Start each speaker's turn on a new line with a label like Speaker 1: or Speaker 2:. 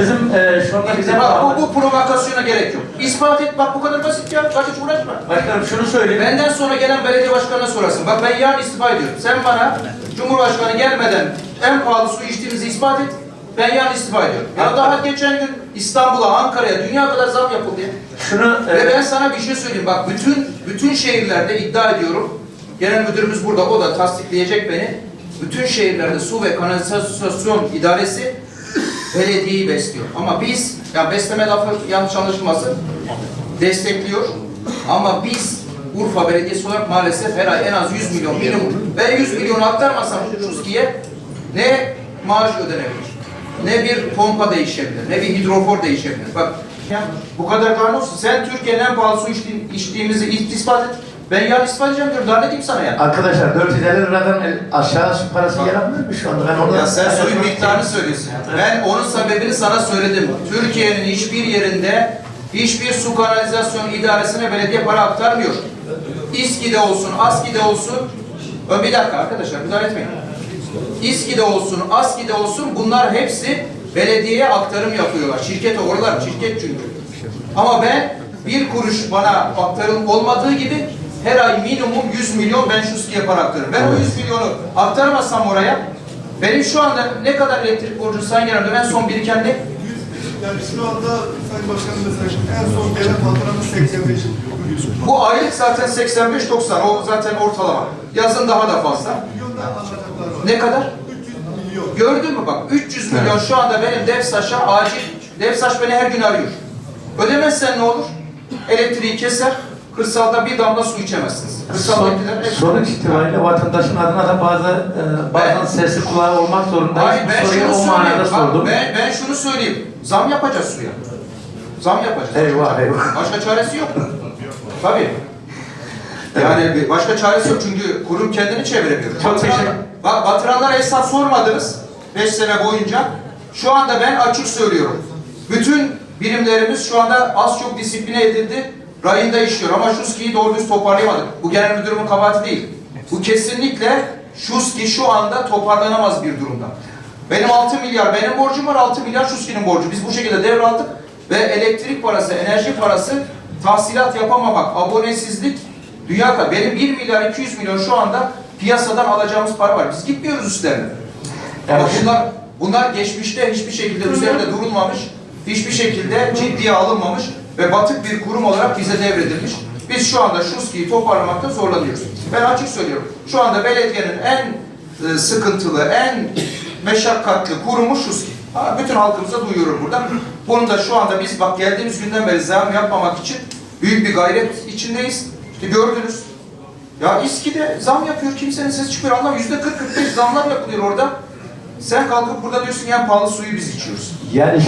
Speaker 1: Bizim e, şu anda bize
Speaker 2: Bak bu, bu provokasyona gerek yok. İspat et bak bu kadar basit ya. Bak hiç uğraşma.
Speaker 1: Başkanım şunu söyleyeyim.
Speaker 2: Benden sonra gelen belediye başkanına sorarsın. Bak ben yarın istifa ediyorum. Sen bana Cumhurbaşkanı gelmeden en pahalı su içtiğimizi ispat et. Ben yarın istifa ediyorum. Ya daha geçen gün İstanbul'a, Ankara'ya dünya kadar zam yapıldı ya.
Speaker 1: Şunu e,
Speaker 2: Ve ben sana bir şey söyleyeyim. Bak bütün bütün şehirlerde iddia ediyorum. Genel müdürümüz burada. O da tasdikleyecek beni. Bütün şehirlerde su ve kanalizasyon idaresi belediyeyi besliyor. Ama biz, ya besleme lafı yanlış anlaşılmasın, destekliyor. Ama biz Urfa Belediyesi olarak maalesef her ay en az 100 milyon minimum. Ben 100 milyonu aktarmasam Şuski'ye ne maaş ödenebilir, ne bir pompa değişebilir, ne bir hidrofor değişebilir. Bak ya, bu kadar kanun. Sen Türkiye'nin en pahalı su içtiğimizi ispat et. Ben yarın ispat edeceğim diyorum. Daha ne diyeyim sana ya?
Speaker 1: arkadaşlar 450 liradan el- aşağı su parası yaratmıyor mu şu anda? Ben onu
Speaker 2: Ya sen suyun miktarını söylüyorsun. Ben onun sebebini sana söyledim. Türkiye'nin hiçbir yerinde hiçbir su kanalizasyon idaresine belediye para aktarmıyor. İSKİ'de olsun, ASKİ'de olsun. Ö, Bir dakika arkadaşlar müdahale etmeyin. İSKİ'de olsun, ASKİ'de olsun bunlar hepsi belediyeye aktarım yapıyorlar. Şirket oralar, şirket çünkü. Ama ben bir kuruş bana aktarım olmadığı gibi her ay minimum 100 milyon ben şu SKİ'ye para aktarırım. Ben o 100 milyonu aktarmazsam oraya benim şu anda ne kadar elektrik borcu sayın genel müdürüm, en son biriken ne?
Speaker 3: Yani şu anda Sayın Başkanım mesela en son gelen faturanın 85
Speaker 2: Bu aylık zaten 85-90 o zaten ortalama. Yazın daha da fazla. Ne kadar?
Speaker 3: 300 milyon.
Speaker 2: Gördün mü bak 300 milyon şu anda benim Devsaç'a acil, Devsaç beni her gün arıyor. Ödemezsen ne olur? Elektriği keser, kırsalda bir damla su içemezsiniz. Kırsaldakiler
Speaker 1: Son, sonuç itibariyle vatandaşın adına da bazı e, bazen
Speaker 2: Ben-
Speaker 1: sesli kulağı olmak zorundayız.
Speaker 2: Hayır ben
Speaker 1: Soruyu
Speaker 2: şunu
Speaker 1: o manada
Speaker 2: Bak,
Speaker 1: sordum.
Speaker 2: ben, ben şunu söyleyeyim. Zam yapacağız suya. Zam yapacağız.
Speaker 1: Eyvah eyvah.
Speaker 2: Başka çaresi yok. Tabii. Yani bir- başka çaresi yok çünkü kurum kendini çeviremiyor.
Speaker 1: Çok
Speaker 2: Batıran- Bak batıranlara hesap sormadınız 5 sene boyunca. Şu anda ben açık söylüyorum. Bütün birimlerimiz şu anda az çok disipline edildi. Rayında işliyor ama Şuski'yi doğru düz toparlayamadık. Bu genel müdürümün kabahati değil. Bu kesinlikle Şuski şu anda toparlanamaz bir durumda. Benim 6 milyar benim borcum var, 6 milyar Şuski'nin borcu. Biz bu şekilde devraldık ve elektrik parası, enerji parası tahsilat yapamamak, abonesizlik dünya kadar. Benim 1 milyar 200 milyon şu anda piyasadan alacağımız para var. Biz gitmiyoruz üstlerine.
Speaker 1: Yani
Speaker 2: Ama bunlar, bunlar geçmişte hiçbir şekilde üzerinde durulmamış, hiçbir şekilde ciddiye alınmamış ve batık bir kurum olarak bize devredilmiş. Biz şu anda Şuski'yi toparlamakta zorlanıyoruz. Ben açık söylüyorum. Şu anda belediyenin en e, sıkıntılı, en meşakkatli kurumu Şuski. Ha, bütün halkımıza duyuyorum buradan. Bunu da şu anda biz bak geldiğimiz günden beri zam yapmamak için büyük bir gayret içindeyiz. İşte gördünüz. Ya İSKİ'de zam yapıyor, kimsenin sesi çıkmıyor. Allah yüzde 40-45 zamlar yapılıyor orada. Sen kalkıp burada diyorsun en pahalı suyu biz içiyoruz.
Speaker 1: Yani